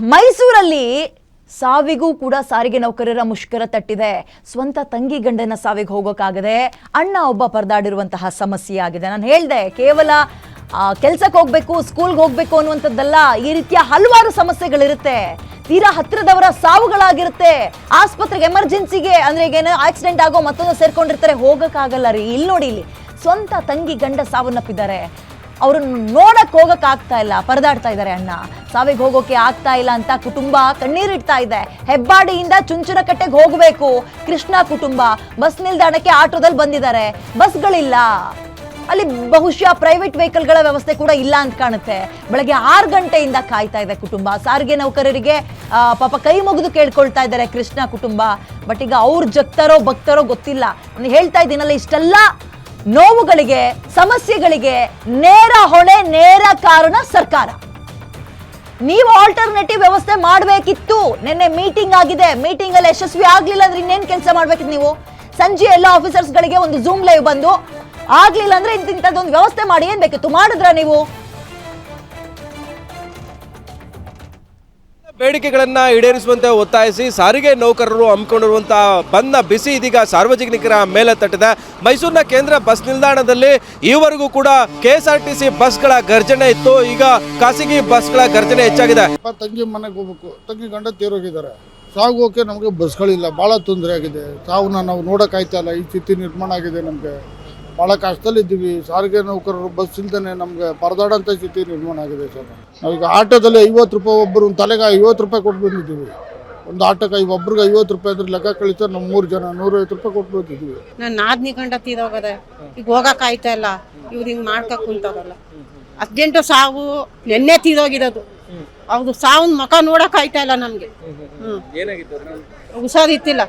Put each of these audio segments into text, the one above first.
ಮೈಸೂರಲ್ಲಿ ಸಾವಿಗೂ ಕೂಡ ಸಾರಿಗೆ ನೌಕರರ ಮುಷ್ಕರ ತಟ್ಟಿದೆ. ಸ್ವಂತ ತಂಗಿ ಗಂಡನ ಸಾವಿಗೆ ಹೋಗೋಕ್ಕಾಗದೆ ಅಣ್ಣ ಒಬ್ಬ ಪರದಾಡಿರುವಂತಹ ಸಮಸ್ಯೆ ಆಗಿದೆ ನಾನು ಹೇಳ್ದೆ, ಕೇವಲ ಕೆಲ್ಸಕ್ಕೆ ಹೋಗ್ಬೇಕು ಸ್ಕೂಲ್ಗೆ ಹೋಗ್ಬೇಕು ಅನ್ನುವಂಥದ್ದಲ್ಲ, ಈ ರೀತಿಯ ಹಲವಾರು ಸಮಸ್ಯೆಗಳಿರುತ್ತೆ. ತೀರಾ ಹತ್ತಿರದವರ ಸಾವುಗಳಾಗಿರುತ್ತೆ. ಆಸ್ಪತ್ರೆಗೆ ಎಮರ್ಜೆನ್ಸಿಗೆ ಅಂದ್ರೆ ಈಗ ಏನೋ ಆಕ್ಸಿಡೆಂಟ್ ಆಗೋ ಮತ್ತೊಂದು ಸೇರ್ಕೊಂಡಿರ್ತಾರೆ, ಹೋಗಕ್ಕಾಗಲ್ಲ ರೀ. ಇಲ್ಲಿ ನೋಡಿ ಇಲ್ಲಿ, ಸ್ವಂತ ತಂಗಿ ಗಂಡ ಸಾವನ್ನಪ್ಪಿದ್ದಾರೆ. ಅವ್ರನ್ನ ನೋಡಕ್ ಹೋಗಕ್ ಆಗ್ತಾ ಇಲ್ಲ, ಪರದಾಡ್ತಾ ಇದ್ದಾರೆ ಅಣ್ಣ. ಸಾವಿಗೆ ಹೋಗೋಕೆ ಆಗ್ತಾ ಇಲ್ಲ ಅಂತ ಕುಟುಂಬ ಕಣ್ಣೀರಿಡ್ತಾ ಇದೆ. ಹೆಬ್ಬಾಡಿಯಿಂದ ಚುಂಚನಕಟ್ಟೆಗೆ ಹೋಗಬೇಕು. ಕೃಷ್ಣ ಕುಟುಂಬ ಬಸ್ ನಿಲ್ದಾಣಕ್ಕೆ ಆಟೋದಲ್ಲಿ ಬಂದಿದ್ದಾರೆ. ಬಸ್ಗಳಿಲ್ಲ. ಅಲ್ಲಿ ಬಹುಶಃ ಪ್ರೈವೇಟ್ ವೆಹಿಕಲ್ಗಳ ವ್ಯವಸ್ಥೆ ಕೂಡ ಇಲ್ಲ ಅಂತ ಕಾಣುತ್ತೆ. ಬೆಳಗ್ಗೆ ಆರು ಗಂಟೆಯಿಂದ ಕಾಯ್ತಾ ಇದೆ ಕುಟುಂಬ. ಸಾರಿಗೆ ನೌಕರರಿಗೆ ಪಾಪ ಕೈ ಮುಗಿದು ಕೇಳ್ಕೊಳ್ತಾ ಇದ್ದಾರೆ ಕೃಷ್ಣ ಕುಟುಂಬ. ಬಟ್ ಈಗ ಅವ್ರು ಜಗ್ತಾರೋ, ಭಕ್ತಾರೋ ಗೊತ್ತಿಲ್ಲ. ನಾನು ಹೇಳ್ತಾ ಇದ್ದೀನಲ್ಲ, ಇಷ್ಟೆಲ್ಲ ನೋವುಗಳಿಗೆ, ಸಮಸ್ಯೆಗಳಿಗೆ ನೇರ ಹೊಣೆ, ನೇರ ಕಾರಣ ಸರ್ಕಾರ. ನೀವು ಆಲ್ಟರ್ನೇಟಿವ್ ವ್ಯವಸ್ಥೆ ಮಾಡಬೇಕಿತ್ತು. ನಿನ್ನೆ ಮೀಟಿಂಗ್ ಆಗಿದೆ. ಮೀಟಿಂಗ್ ಅಲ್ಲಿ ಯಶಸ್ವಿ ಆಗ್ಲಿಲ್ಲ ಅಂದ್ರೆ ಇನ್ನೇನ್ ಕೆಲಸ ಮಾಡ್ಬೇಕಿತ್ತು ನೀವು? ಸಂಜೆ ಎಲ್ಲ ಆಫೀಸರ್ಸ್ ಗಳಿಗೆ ಒಂದು ಜೂಮ್ ಲೈವ್ ಬಂದು, ಆಗ್ಲಿಲ್ಲ ಅಂದ್ರೆ ಇಂತಿಂತದೊಂದು ವ್ಯವಸ್ಥೆ ಮಾಡಿ ಏನ್ ಬೇಕಿತ್ತು? ಮಾಡಿದ್ರ ನೀವು? ಬೇಡಿಕೆಗಳನ್ನ ಈಡೇರಿಸುವಂತೆ ಒತ್ತಾಯಿಸಿ ಸಾರಿಗೆ ನೌಕರರು ಹಮ್ಮಿಕೊಂಡಿರುವಂತಹ ಬಂದ ಬಿಸಿ ಇದೀಗ ಸಾರ್ವಜನಿಕರ ಮೇಲೆ ತಟ್ಟಿದೆ. ಮೈಸೂರಿನ ಕೇಂದ್ರ ಬಸ್ ನಿಲ್ದಾಣದಲ್ಲಿ ಈವರೆಗೂ ಕೂಡ K S R T C ಬಸ್ಗಳ ಗರ್ಜನೆ ಇತ್ತು. ಈಗ ಖಾಸಗಿ ಬಸ್ಗಳ ಗರ್ಜನೆ ಹೆಚ್ಚಾಗಿದೆ. ತಂಗಿ ಮನೆಗೆ ಹೋಗ್ಬೇಕು. ತಂಗಿ ಗಂಡ ತೀರೋಗಿದ್ದಾರೆ. ಸಾಗೋಕೆ ನಮಗೆ ಬಸ್ಗಳಿಲ್ಲ. ಭಾಳ ತೊಂದರೆ ಆಗಿದೆ. ಸಾವನ್ನ ನಾವು ನೋಡೋಕ್ಕಾಯ್ತಲ್ಲ ಈ ಸ್ಥಿತಿ ನಿರ್ಮಾಣ ಆಗಿದೆ ನಮಗೆ. ಭಾಳ ಕಷ್ಟದಲ್ಲಿದ್ದೀವಿ. ಸಾರಿಗೆ ನೌಕರರು ಬಸ್ ಇಲ್ದೇ ನಮಗೆ ಪರದಾಡೋಂಥ ಸ್ಥಿತಿ ನಿರ್ಮಾಣ ಆಗಿದೆ ಸರ್. ನಾವೀಗ ಆಟೋದಲ್ಲಿ ಐವತ್ತು ರೂಪಾಯಿ ಒಬ್ಬರು ಒಂದು ತಲೆಗೆ ಐವತ್ತು ರೂಪಾಯಿ ಕೊಟ್ಟು ಬಂದಿದ್ದೀವಿ. ಒಂದು ಆಟೋಕ್ಕೆ ಒಬ್ರಿಗೆ ಐವತ್ತು ರೂಪಾಯಿ ಅಂದ್ರೆ ಲೆಕ್ಕ ಕಳಿತಾರೆ ನಮ್ಮ ಮೂರು ಜನ ನೂರೈವತ್ತು ರೂಪಾಯಿ ಕೊಟ್ಟು ಬಂದಿದ್ದೀವಿ. ನಾನು ನಾದ್ನಿ ಗಂಟ ತೀರೋಗದೆ. ಈಗ ಹೋಗಕ್ಕೆ ಆಯ್ತಾ ಇಲ್ಲ? ಇವ್ರು ಹಿಂಗೆ ಮಾಡ್ಕೋ ಕುಂತಾರಲ್ಲ ಅರ್ಜೆಂಟು ಸಾವು ನೆನ್ನೆ ತೀರೋಗಿರೋದು. ಅವ್ರು ಸಾವು ಮುಖ ನೋಡೋಕ್ಕಾಯ್ತಾ ಇಲ್ಲ ಇಲ್ಲ ಹ್ಞೂ ಹುಷಾರು ಹುಷಾರಿತ್ತಿಲ್ಲ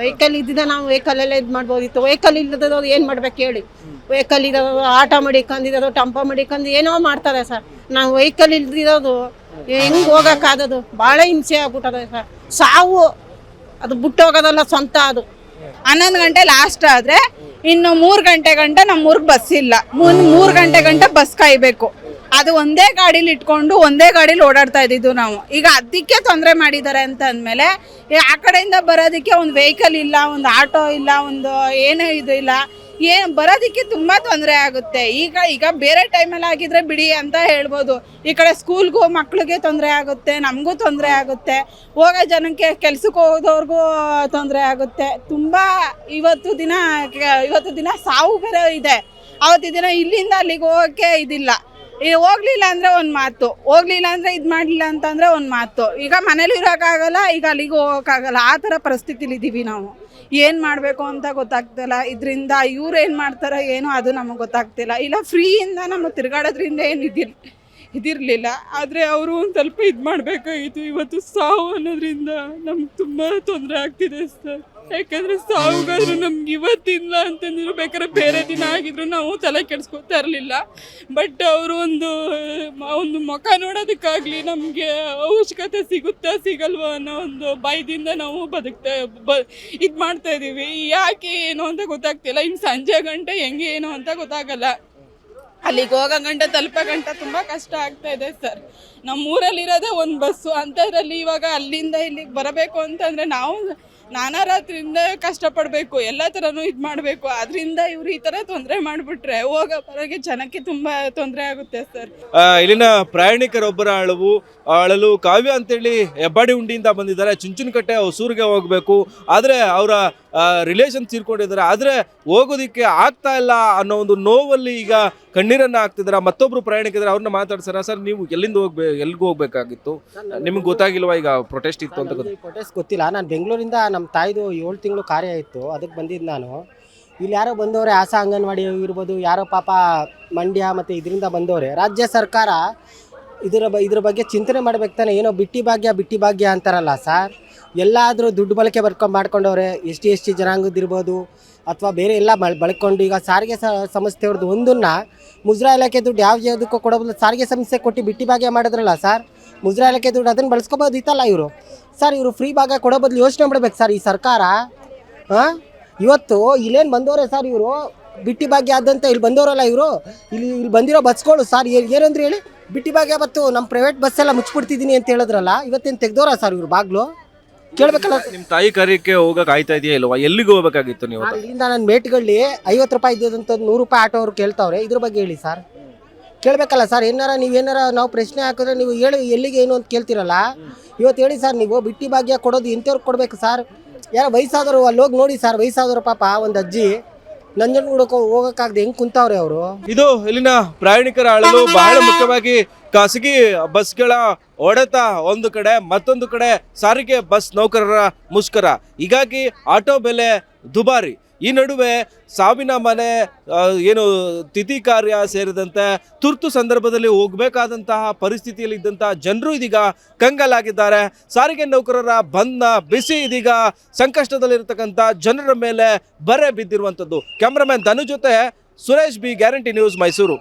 ವೆಹಿಕಲ್ ಇದ್ದಿದ್ದ ನಾವು ವೆಹಿಕಲ್ ಎಲ್ಲ ಇದು ಮಾಡ್ಬೋದಿತ್ತು. ವೆಹಿಕಲ್ ಇಲ್ಲದವ್ರು ಏನು ಮಾಡ್ಬೇಕು ಹೇಳಿ. ವೆಹಿಕಲ್ ಇದ್ದವರು ಆಟ ಮಡಿಕೊಂಡಿರೋದು ಟಂಪ ಮಡಿಕೊಂಡು ಏನೋ ಮಾಡ್ತಾರೆ ಸರ್. ನಾವು ವೆಹಿಕಲ್ ಇಲ್ದಿರೋದು ಹೆಂಗ್ ಹೋಗೋಕ್ಕಾದದು? ಭಾಳ ಹಿಂಸೆ ಆಗ್ಬಿಟ್ಟದ ಸರ್. ಸಾವು, ಅದು ಬಿಟ್ಟೋಗೋದಲ್ಲ ಸ್ವಂತ ಅದು. ಹನ್ನೊಂದು ಗಂಟೆ ಲಾಸ್ಟ್ ಆದ್ರೆ ಇನ್ನು ಮೂರು ಗಂಟೆ ಗಂಟ ನಮ್ಮ ಊರಿಗೆ ಬಸ್ ಇಲ್ಲ. ಮುನ್ ಮೂರು ಗಂಟೆ ಗಂಟ ಬಸ್ ಕಾಯ್ಬೇಕು. ಅದು ಒಂದೇ ಗಾಡಿಲಿ ಇಟ್ಕೊಂಡು ಒಂದೇ ಗಾಡಿಲಿ ಓಡಾಡ್ತಾ ಇದ್ದಿದ್ದು ನಾವು. ಈಗ ಅದಕ್ಕೆ ತೊಂದರೆ ಮಾಡಿದ್ದಾರೆ ಅಂತ ಅಂದಮೇಲೆ ಆ ಕಡೆಯಿಂದ ಬರೋದಕ್ಕೆ ಒಂದು ವೆಹಿಕಲ್ ಇಲ್ಲ, ಒಂದು ಆಟೋ ಇಲ್ಲ, ಒಂದು ಏನೂ ಇದು ಇಲ್ಲ. ಏನು ಬರೋದಕ್ಕೆ ತುಂಬ ತೊಂದರೆ ಆಗುತ್ತೆ. ಈಗ ಈಗ ಬೇರೆ ಟೈಮಲ್ಲಿ ಆಗಿದ್ರೆ ಬಿಡಿ ಅಂತ ಹೇಳ್ಬೋದು. ಈ ಕಡೆ ಸ್ಕೂಲ್ಗೂ ಮಕ್ಳಿಗೆ ತೊಂದರೆ ಆಗುತ್ತೆ, ನಮಗೂ ತೊಂದರೆ ಆಗುತ್ತೆ. ಹೋಗೋ ಜನಕ್ಕೆ ಕೆಲ್ಸಕ್ಕೆ ಹೋಗೋದವ್ರಿಗೂ ತೊಂದರೆ ಆಗುತ್ತೆ. ತುಂಬ ಇವತ್ತು ದಿನ ಇವತ್ತು ದಿನ ಸಾವು ಬೇರೆ ಇದೆ. ಅವತ್ತು ದಿನ ಇಲ್ಲಿಂದ ಅಲ್ಲಿಗೆ ಹೋಗೋಕ್ಕೆ ಇದಿಲ್ಲ. ಈ ಹೋಗ್ಲಿಲ್ಲ ಅಂದ್ರೆ ಒಂದು ಮಾತು, ಹೋಗ್ಲಿಲ್ಲ ಅಂದ್ರೆ ಇದು ಮಾಡಲಿಲ್ಲ ಅಂತಂದರೆ ಒಂದು ಮಾತು. ಈಗ ಮನೇಲಿ ಇರೋಕ್ಕಾಗಲ್ಲ, ಈಗ ಅಲ್ಲಿಗೆ ಹೋಗೋಕ್ಕಾಗಲ್ಲ. ಆ ಥರ ಪರಿಸ್ಥಿತಿಲಿ ಇದ್ದೀವಿ ನಾವು. ಏನು ಮಾಡಬೇಕು ಅಂತ ಗೊತ್ತಾಗ್ತಿಲ್ಲ. ಇದರಿಂದ ಇವ್ರು ಏನು ಮಾಡ್ತಾರೋ ಏನು ಅದು ನಮಗೆ ಗೊತ್ತಾಗ್ತಿಲ್ಲ. ಇಲ್ಲ ಫ್ರೀಯಿಂದ ನಮ್ಮ ತಿರ್ಗಾಡೋದ್ರಿಂದ ಏನು ಇದಿರ್, ಇದಿರಲಿಲ್ಲ. ಆದರೆ ಅವರು ಒಂದು ಸ್ವಲ್ಪ ಇದು ಮಾಡಬೇಕಾಗಿತ್ತು ಇವತ್ತು ಸಾವು ಅನ್ನೋದ್ರಿಂದ ನಮ್ಗೆ ತುಂಬ ತೊಂದರೆ ಆಗ್ತಿದೆ ಸರ್. ಯಾಕಂದರೆ ಸಾವುಗಾದ್ರು ನಮ್ಗೆ ಇವತ್ತಿಲ್ಲ ಅಂತಂದ್ರು ಬೇಕಾದ್ರೆ ಬೇರೆ ದಿನ ಆಗಿದ್ರು ನಾವು ತಲೆ ಕೆಡಿಸ್ಕೊತಾ ಇರಲಿಲ್ಲ. ಬಟ್ ಅವರು ಒಂದು ಒಂದು ಮುಖ ನೋಡೋದಕ್ಕಾಗ್ಲಿ ನಮಗೆ ಅವಶ್ಯಕತೆ ಸಿಗುತ್ತಾ ಸಿಗಲ್ವಾ ಅನ್ನೋ ಒಂದು ಭಯದಿಂದ ನಾವು ಬದುಕ್ತಾ, ಬ, ಇದು ಮಾಡ್ತಾ ಇದ್ದೀವಿ ಯಾಕೆ ಏನು ಅಂತ ಗೊತ್ತಾಗ್ತಿಲ್ಲ. ಇನ್ನು ಸಂಜೆ ಗಂಟೆ ಹೆಂಗೆ ಏನು ಅಂತ ಗೊತ್ತಾಗಲ್ಲ. ಅಲ್ಲಿಗೆ ಹೋಗೋ ಗಂಟ, ತಲುಪೋ ಗಂಟ ತುಂಬ ಕಷ್ಟ ಆಗ್ತಾ ಇದೆ ಸರ್. ನಮ್ಮ ಊರಲ್ಲಿರೋದೇ ಒಂದು ಬಸ್ಸು. ಅಂಥದ್ರಲ್ಲಿ ಇವಾಗ ಅಲ್ಲಿಂದ ಇಲ್ಲಿಗೆ ಬರಬೇಕು ಅಂತಂದರೆ ನಾವು ನಾನಾ ರಾತ್ರಿಯಿಂದ ಕಷ್ಟಪಡಬೇಕು, ಎಲ್ಲ ಥರನೂ ಇದು ಮಾಡಬೇಕು. ಅದರಿಂದ ಇವರು ಈ ಥರ ತೊಂದರೆ ಮಾಡಿಬಿಟ್ರೆ ಹೋಗೋ ಬರೋಗೆ ಜನಕ್ಕೆ ತುಂಬ ತೊಂದರೆ ಆಗುತ್ತೆ ಸರ್. ಇಲ್ಲಿನ ಪ್ರಯಾಣಿಕರೊಬ್ಬರ ಅಳವು, ಅಳಲು ಕಾವ್ಯ ಅಂತೇಳಿ ಹೆಬ್ಬಾಡಿ ಉಂಡಿಯಿಂದ ಬಂದಿದ್ದಾರೆ. ಚುಂಚುನಕಟ್ಟೆ ಹೊಸೂರಿಗೆ ಹೋಗಬೇಕು. ಆದರೆ ಅವರ ರಿಲೇಷನ್ ತೀರ್ಕೊಂಡಿದ್ದಾರೆ. ಆದರೆ ಹೋಗೋದಕ್ಕೆ ಆಗ್ತಾ ಇಲ್ಲ ಅನ್ನೋ ಒಂದು ನೋವಲ್ಲಿ ಈಗ ಕಣ್ಣೀರನ್ನು ಹಾಕ್ತಿದ್ದಾರೆ. ಮತ್ತೊಬ್ಬರು ಪ್ರಯಾಣಿಕರು ಅವ್ರನ್ನ ಮಾತಾಡ್ಸಾರ ಸರ್ ನೀವು ಎಲ್ಲಿಂದ ಹೋಗ್ಬೇ ಎಲ್ಲಿಗೂ ಹೋಗ್ಬೇಕಾಗಿತ್ತು? ನಿಮ್ಗೆ ಗೊತ್ತಾಗಿಲ್ವಾ ಈಗ ಪ್ರೊಟೆಸ್ಟ್ ಇತ್ತು ಅಂತ ಪ್ರೊಟೆಸ್ಟ್ ಗೊತ್ತಿಲ್ಲ. ನಾನು ಬೆಂಗಳೂರಿಂದ ನಮ್ಮ ತಾಯಿದು ಏಳು ತಿಂಗಳು ಕಾರ್ಯ ಇತ್ತು. ಅದಕ್ಕೆ ಬಂದಿದ್ದು ನಾನು. ಇಲ್ಲಿ ಯಾರೋ ಬಂದವರೆ ಆಸಾ ಅಂಗನವಾಡಿ ಇರ್ಬೋದು ಯಾರೋ ಪಾಪ ಮಂಡ್ಯ ಮತ್ತು ಇದರಿಂದ ಬಂದವರೆ. ರಾಜ್ಯ ಸರ್ಕಾರ ಇದರ ಬ ಇದ್ರ ಬಗ್ಗೆ ಚಿಂತನೆ ಮಾಡ್ಬೇಕು ತಾನೆ. ಏನೋ ಬಿಟ್ಟಿ ಭಾಗ್ಯ ಬಿಟ್ಟಿ ಭಾಗ್ಯ ಅಂತಾರಲ್ಲ ಸರ್. ಎಲ್ಲಾದರೂ ದುಡ್ಡು ಬಳಕೆ ಬರ್ಕೊಂಡು ಮಾಡ್ಕೊಂಡವ್ರೆ ಎಸ್ ಟಿ ಎಸ್ ಟಿ ಅಥವಾ ಬೇರೆ ಎಲ್ಲ ಬಳ ಬಳಕೊಂಡು ಈಗ ಸಾರಿಗೆ ಸಂಸ್ಥೆಯವ್ರದ್ದು ಒಂದನ್ನು ಮುಜ್ರಾ ಇಲಾಖೆ ದುಡ್ಡು ಯಾವ ಯಾವುದಕ್ಕೂ ಕೊಡೋದಿಲ್ಲ. ಸಾರಿಗೆ ಸಂಸ್ಥೆ ಕೊಟ್ಟು ಬಿಟ್ಟಿ ಭಾಗ್ಯ ಮಾಡಿದ್ರಲ್ಲ ಸರ್, ಮುಜ್ರಾ ಇಲಾಖೆ ದುಡ್ಡು ಅದನ್ನು ಬಳಸ್ಕೋಬೋದಿತ್ತಲ್ಲ ಇವರು. ಸರ್, ಇವರು ಫ್ರೀ ಭಾಗ ಕೊಡೋ ಬದಲು ಯೋಚನೆ ಮಾಡ್ಬೇಕು ಸರ್ ಈ ಸರ್ಕಾರ. ಹಾಂ? ಇವತ್ತು ಇಲ್ಲೇನು ಬಂದವರೇ ಸರ್ ಇವರು? ಬಿಟ್ಟಿ ಭಾಗ್ಯ ಆದಂತ ಇಲ್ಲಿ ಬಂದವರಲ್ಲ ಇವರು? ಇಲ್ಲಿ ಇಲ್ಲಿ ಬಂದಿರೋ ಬಸ್ಗಳು ಸರ್ ಏನಂದ್ರೆ ಹೇಳಿ? ಬಿಟ್ಟಿ ಭಾಗ್ಯ ಬತ್ತು ನಮ್ಮ ಪ್ರೈವೇಟ್ ಬಸ್ ಎಲ್ಲ ಮುಚ್ಚಿಬಿಡ್ತಿದ್ದೀನಿ ಅಂತ ಹೇಳಿದ್ರಲ್ಲ ಇವತ್ತೇನು ತೆಗ್ದೋರ ಸರ್ ಇವ್ರು ಬಾಗ್ಲು? ಕೇಳಬೇಕಲ್ಲ. ನಿಮ್ಮ ತಾಯಿ ಕಾರ್ಯಕ್ಕೆ ಹೋಗಕ್ಕೆ ಆಯ್ತಾ ಇದೆಯಾ ಇಲ್ವಾ? ಎಲ್ಲಿಗೆ ಹೋಗ್ಬೇಕಾಗಿತ್ತು ನೀವು ಸರ್, ಇಲ್ಲಿಂದ ನನ್ನ ಮೇಟ್ಗಳಲ್ಲಿ ಐವತ್ತು ರೂಪಾಯಿ ಇದ್ದಂಥ ನೂರು ರೂಪಾಯಿ ಆಟೋ ಅವ್ರು ಕೇಳ್ತಾವ್ರೆ ಇದ್ರ ಬಗ್ಗೆ ಹೇಳಿ ಸರ್ ಕೇಳಬೇಕಲ್ಲ ಸರ್ ಏನಾರ ನೀವು ಏನಾರ ನಾವು ಪ್ರಶ್ನೆ ಹಾಕಿದ್ರೆ ನೀವು ಹೇಳಿ ಎಲ್ಲಿಗೆ ಏನು ಅಂತ ಕೇಳ್ತಿರಲ್ಲ? ಇವತ್ತು ಹೇಳಿ ಸರ್ ನೀವು ಬಿಟ್ಟಿ ಭಾಗ್ಯ ಕೊಡೋದು ಇಂಥವ್ರಿಗೆ ಕೊಡಬೇಕು ಸರ್ ಯಾರೋ ವಯಸ್ಸಾದವರು ಅಲ್ಲಿ ಹೋಗಿ ನೋಡಿ ಸರ್ ವಯಸ್ಸಾದವರು ಪಾಪ ಒಂದು ಅಜ್ಜಿ ನಂಜನಗೂಡಕ್ಕೆ ಹೋಗೋಕ್ಕಾಗದೆ ಹೆಂಗೆ ಕುಂತಾವ್ರೆ ಅವರು? ಇದು ಇಲ್ಲಿನ ಪ್ರಯಾಣಿಕರ ಅಳಲು ಬಹಳ ಮುಖ್ಯವಾಗಿ ಖಾಸಗಿ ಬಸ್ಗಳ ಹೊಡೆತ ಒಂದು ಕಡೆ ಮತ್ತೊಂದು ಕಡೆ ಸಾರಿಗೆ ಬಸ್ ನೌಕರರ ಮುಷ್ಕರ. ಹೀಗಾಗಿ ಆಟೋ ಬೆಲೆ ದುಬಾರಿ. ಈ ನಡುವೆ ಸಾವಿನ ಮನೆ ಏನು ತಿಥಿ ಕಾರ್ಯ ಸೇರಿದಂತೆ ತುರ್ತು ಸಂದರ್ಭದಲ್ಲಿ ಹೋಗಬೇಕಾದಂತಹ ಪರಿಸ್ಥಿತಿಯಲ್ಲಿ ಇದ್ದಂತಹ ಜನರು ಇದೀಗ ಕಂಗಲಾಗಿದ್ದಾರೆ. ಸಾರಿಗೆ ನೌಕರರ ಬಂದ ಬಿಸಿ ಇದೀಗ ಸಂಕಷ್ಟದಲ್ಲಿರತಕ್ಕಂಥ ಜನರ ಮೇಲೆ ಬರೆ ಬಿದ್ದಿರುವಂಥದ್ದು. ಕ್ಯಾಮ್ರಾಮನ್ ಧನು ಜೊತೆ Suresh B guarantee news Mysuru.